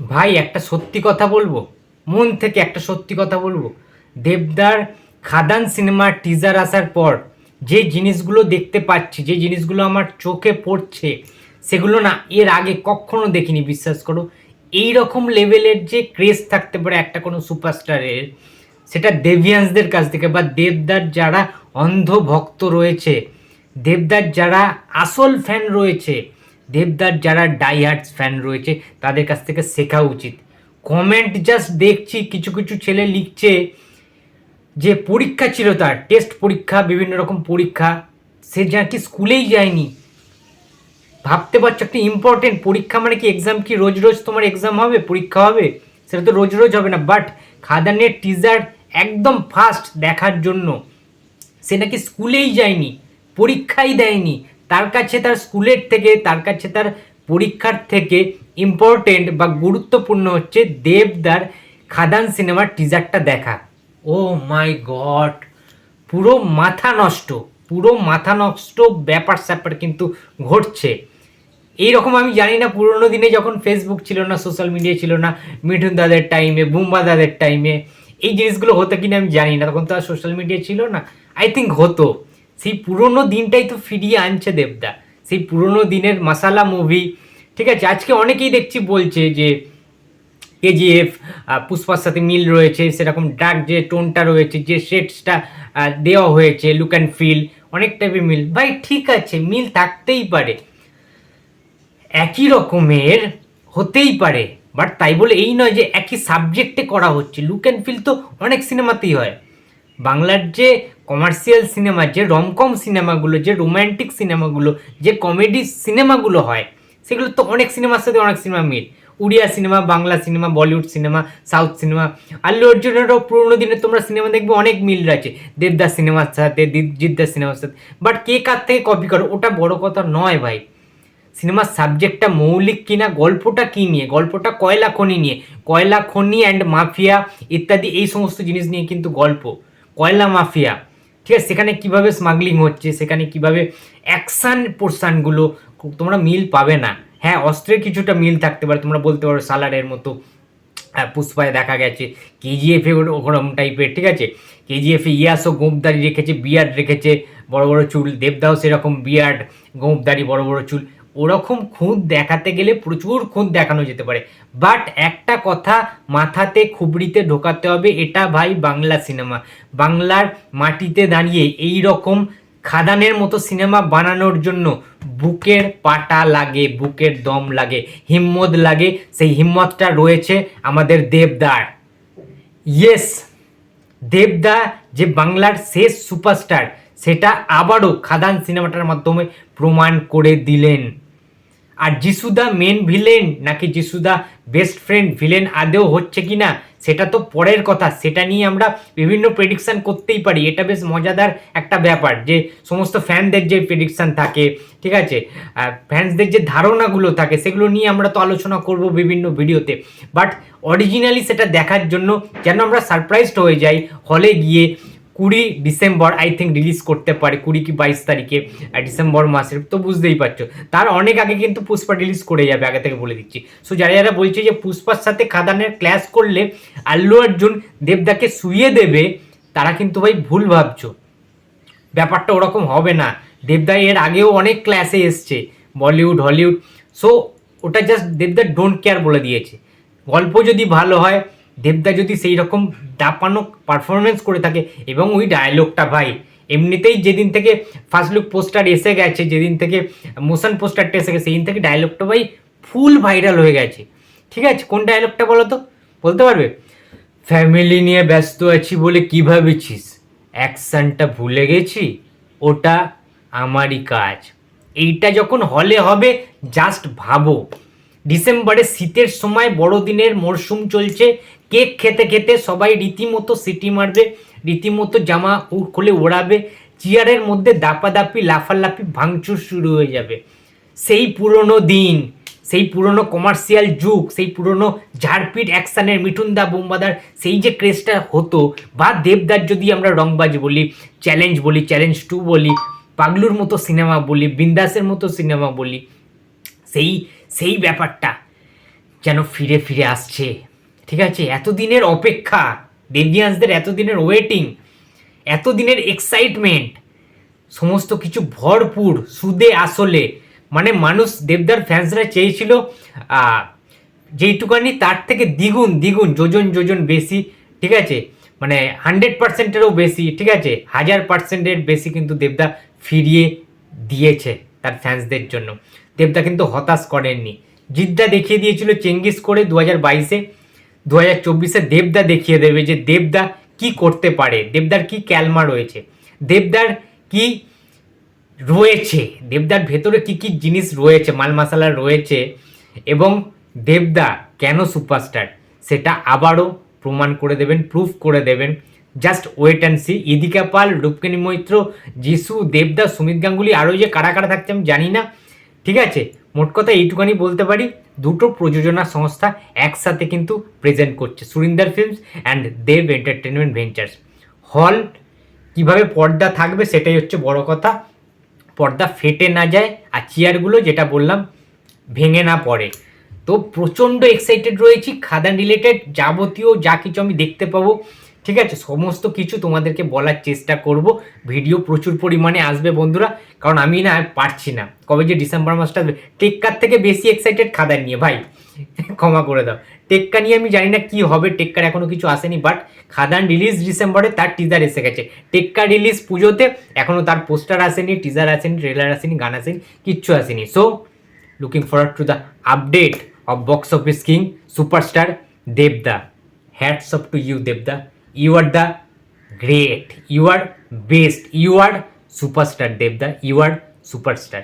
ভাই, একটা সত্যি কথা বলব? মন থেকে একটা সত্যি কথা বলব? দেবদার খাদান সিনেমার টিজার আসার পর যে জিনিসগুলো দেখতে পাচ্ছি, যে জিনিসগুলো আমার চোখে পড়ছে, সেগুলো না এর আগে কখনো দেখিনি, বিশ্বাস করো। এই রকম লেভেলের যে ক্রেজ থাকতে পারে একটা কোনো সুপারস্টারের সেটা দেভিয়ান্সদের কাছ থেকে বা দেবদার যারা অন্ধ ভক্ত রয়েছে, দেবদার যারা আসল ফ্যান রয়েছে দেবদার যারা ডাইহার্টস ফ্যান রয়েছে, তাদের কাছ থেকে শেখা উচিত। কমেন্ট জাস্ট দেখছি, কিছু কিছু ছেলে লিখছে যে পরীক্ষা ছিল তার টেস্ট পরীক্ষা, বিভিন্ন রকম পরীক্ষা, সে যা কি স্কুলেই যায়নি। ভাবতে পারছ, একটা ইম্পর্টেন্ট পরীক্ষা মানে কি এক্সাম কি রোজ রোজ তোমার এক্সাম হবে, পরীক্ষা হবে? সেটা তো রোজ রোজ হবে না বাট খাদানের টিজার একদম ফার্স্ট দেখার জন্য। সে নাকি স্কুলেই যায়নি, পরীক্ষাই দেয়নি তার কাছে তার স্কুলের থেকে, তার কাছে তার পরীক্ষার থেকে ইম্পর্টেন্ট বা গুরুত্বপূর্ণ হচ্ছে দেবদার খাদান সিনেমার টিজারটা দেখা। Oh my god! পুরো মাথা নষ্ট, পুরো মাথা নষ্ট ব্যাপার স্যাপার কিন্তু ঘটছে। এইরকম আমি জানি না, পুরোনো দিনে যখন ফেসবুক ছিল না সোশ্যাল মিডিয়া ছিল না, মিঠুন দাদের টাইমে বুম্বা দাদের টাইমে এই জিনিসগুলো হতো কিনা আমি জানি না, তখন তো আর সোশ্যাল মিডিয়া ছিল না। আই থিঙ্ক হতো। সেই পুরোনো দিনটাই তো ফিরিয়ে আনছে দেবদা। সেই পুরনো দিনের মাসালা মুভি ঠিক আছে, আজকে অনেকেই দেখছি বলছে যে কেজিএফ পুষ্পার সাথে মিল রয়েছে, সেরকম ডার্ক যে টোনটা রয়েছে, যে শেডসটা দেওয়া হয়েছে লুক অ্যান্ড ফিল অনেক টাইপের মিল। ভাই, ঠিক আছে, মিল থাকতেই পারে। একই রকমের হতেই পারে বাট তাই বলে এই নয় যে একই সাবজেক্টে করা হচ্ছে। লুক অ্যান্ড ফিল তো অনেক সিনেমাতেই হয়। বাংলার যে কমার্শিয়াল সিনেমা যে রমকম সিনেমাগুলো যে রোম্যান্টিক সিনেমাগুলো যে কমেডি সিনেমাগুলো হয় সেগুলো তো অনেক সিনেমার সাথে অনেক সিনেমা মিল। উড়িয়া cinema Bangla cinema Bollywood cinema south cinema Allu অর্জুনেরও পুরোনো দিনে তোমরা সিনেমা দেখবে অনেক মিল রয়েছে। দেবদাস সিনেমার সাথে জিদ্দাস সিনেমার সাথে। বাট কে কার থেকে কপি করো? ওটা বড় কথা নয় ভাই। সিনেমার সাবজেক্টটা মৌলিক কিনা গল্পটা কী নিয়ে? গল্পটা কয়লা খনি নিয়ে? কয়লা খনি অ্যান্ড মাফিয়া ইত্যাদি এই সমস্ত জিনিস নিয়ে কিন্তু গল্প। কয়লা মাফিয়া ঠিক আছে, সেখানে কীভাবে স্মাগলিং হচ্ছে, সেখানে কীভাবে অ্যাকশান পোর্শানগুলো তোমরা মিল পাবে না। হ্যাঁ অস্ত্রের কিছুটা মিল থাকতে পারে, তোমরা বলতে পারো সালারের মতো পুষ্পায় দেখা গেছে কেজিএফে ওরকম টাইপের ঠিক আছে? কেজিএফে ইয়াসও গোঁপদারি রেখেছে, বিয়ার্ড রেখেছে, বড় বড় চুল, দেবদাও সেরকম বিয়ার্ড গোঁপদারি, বড় বড় চুল। ওরকম খুঁত দেখাতে গেলে প্রচুর খুঁত দেখানো যেতে পারে। বাট একটা কথা মাথাতে খুবড়িতে ঢোকাতে হবে, এটা ভাই বাংলা সিনেমা। বাংলার মাটিতে দাঁড়িয়ে এই রকম খাদানের মতো সিনেমা বানানোর জন্য বুকের পাটা লাগে, বুকের দম লাগে, হিম্মত লাগে, সেই হিম্মতটা রয়েছে আমাদের দেবদার। ইয়েস দেবদা যে বাংলার শেষ সুপারস্টার, সেটা আবারও খাদান সিনেমাটার মাধ্যমে প্রমাণ করে দিলেন। আর যিশুদা মেন ভিলেন নাকি যিশুদা বেস্ট ফ্রেন্ড ভিলেন আদেও হচ্ছে কি না সেটা তো পরের কথা। সেটা নিয়ে আমরা বিভিন্ন প্রেডিকশান করতেই পারি। এটা বেশ মজাদার একটা ব্যাপার যে সমস্ত ফ্যানদের যে প্রেডিকশান থাকে, ঠিক আছে? ফ্যান্সদের যে ধারণাগুলো থাকে, সেগুলো নিয়ে আমরা তো আলোচনা করব বিভিন্ন ভিডিওতে। বাট অরিজিনালি সেটা দেখার জন্য যেন আমরা সারপ্রাইজড হয়ে যাই হলে গিয়ে কুড়ি ডিসেম্বর আই থিঙ্ক রিলিজ করতে পারে, কুড়ি কি বাইশ তারিখে ডিসেম্বর মাসের, তো বুঝতেই পারছ। তার অনেক আগে কিন্তু পুষ্পা রিলিজ করে যাবে, আগে থেকে বলে দিচ্ছি। সো যারা যারা বলছে যে পুষ্পার সাথে খাদানের ক্ল্যাশ করলে আল্লু অর্জুন দেবদাকে শুইয়ে দেবে, তারা কিন্তু ভাই ভুল ভাবছ। ব্যাপারটা ওরকম হবে না। দেবদা এর আগেও অনেক ক্লাসে এসছে, বলিউড, হলিউড। সো ওটা জাস্ট দেবদা ডোন্ট কেয়ার বলে দিয়েছে। গল্প যদি ভালো হয় দেবদা যদি সেই রকম দাপানো পারফরমেন্স করে থাকে এবং ওই ডায়লগটা ভাই, এমনিতেই যেদিন থেকে ফার্স্ট লুক পোস্টার এসে গেছে, যেদিন থেকে মোশন পোস্টারটা এসে গেছে, সেদিন থেকে ডায়লগটা ভাই ফুল ভাইরাল হয়ে গেছে। ঠিক আছে? কোন ডায়লগটা বলো তো বলতে পারবে? ফ্যামিলি নিয়ে ব্যস্ত আছি বলে কী ভাবেছিস? অ্যাকশনটা ভুলে গেছি? ওটা আমারই কাজ। এইটা যখন হলে হবে জাস্ট ভাবো। ডিসেম্বরে শীতের সময় বড়দিনের মরশুম চলছে কেক খেতে খেতে সবাই রীতিমতো সিটি মারবে, রীতিমতো জামা খুলে ওড়াবে, চেয়ারের মধ্যে দাপাদাপি, লাফালাফি, ভাঙচুর শুরু হয়ে যাবে। সেই পুরনো দিন, সেই পুরনো কমার্শিয়াল যুগ, সেই পুরনো ঝাড়পিট, অ্যাকশানের মিঠুনদা বোম্বাদার, সেই যে ক্রেজটা হতো, বা দেবদার যদি আমরা রংবাজ বলি চ্যালেঞ্জ বলি চ্যালেঞ্জ টু বলি, পাগলুর মতো সিনেমা বলি, বিন্দাসের মতো সিনেমা বলি, সেই সেই ব্যাপারটা যেন ফিরে ফিরে আসছে। ঠিক আছে, এতদিনের অপেক্ষা দেবিয়ান্সদের এতদিনের ওয়েটিং এতদিনের এক্সাইটমেন্ট সমস্ত কিছু ভরপুর, সুদে, আসলে মানে মানুষ, দেবদার ফ্যান্সরা চেয়েছিল যেইটুকানি তার থেকে দ্বিগুণ দ্বিগুণ, যোজন যোজন বেশি, ঠিক আছে মানে হান্ড্রেড পার্সেন্টেরও বেশি, ঠিক আছে, হাজার পার্সেন্টের বেশি কিন্তু দেবদা ফিরিয়ে দিয়েছে তার ফ্যান্সদের জন্য। দেবদা কিন্তু হতাশ করেননি। জিদ্দা দেখিয়ে দিয়েছিল চেঙ্গিস করে দু হাজার বাইশে। দু হাজার চব্বিশে দেবদা দেখিয়ে দেবে যে দেবদা কি করতে পারে, দেবদার কি ক্যালমা রয়েছে, দেবদার কি রয়েছে, দেবদার ভেতরে কি কি জিনিস রয়েছে, মাল মশালা রয়েছে এবং দেবদা কেন সুপারস্টার সেটা আবারও প্রমাণ করে দেবেন প্রুফ করে দেবেন। Just wait and see Idhika Paul, রূপকেনী Maitra, যিশু, দেবদা, সুমিত গাঙ্গুলি, আরও যে কারা কারা থাকছে আমি জানি না। ঠিক আছে? মোট কথা এইটুখানি বলতে পারি, দুটো প্রযোজনা সংস্থা একসাথে কিন্তু প্রেজেন্ট করছে, Surinder films and Dev entertainment ventures হল কীভাবে পর্দা থাকবে সেটাই হচ্ছে বড় কথা। পর্দা ফেটে না যায় আর চেয়ারগুলো যেটা বললাম ভেঙে না পড়ে। তো প্রচণ্ড এক্সাইটেড রয়েছি, খাদান রিলেটেড যাবতীয় যা কিছু আমি দেখতে পাবো। ঠিক আছে? সমস্ত কিছু তোমাদেরকে বলার চেষ্টা করব। ভিডিও প্রচুর পরিমাণে আসবে বন্ধুরা। কারণ আমি না পারছি না। কবে যে ডিসেম্বর মাসটা আসবে? টেক্কার থেকে বেশি এক্সাইটেড খাদান নিয়ে, ভাই। ক্ষমা করে দাও। টেক্কা নিয়ে আমি জানি না কি হবে। টেক্কার এখনও কিছু আসেনি বাট খাদান রিলিজ ডিসেম্বরে তার টিজার এসে গেছে। টেক্কা রিলিজ পুজোতে এখনও তার পোস্টার আসেনি টিজার আসেনি ট্রেলার আসেনি, গান আসেনি, কিচ্ছু আসেনি। So looking forward to the update of box office king superstar দেবদা হ্যাটস অফ টু ইউ দেবদা you are the great you are best you are superstar দেবদা ইউ আর সুপারস্টার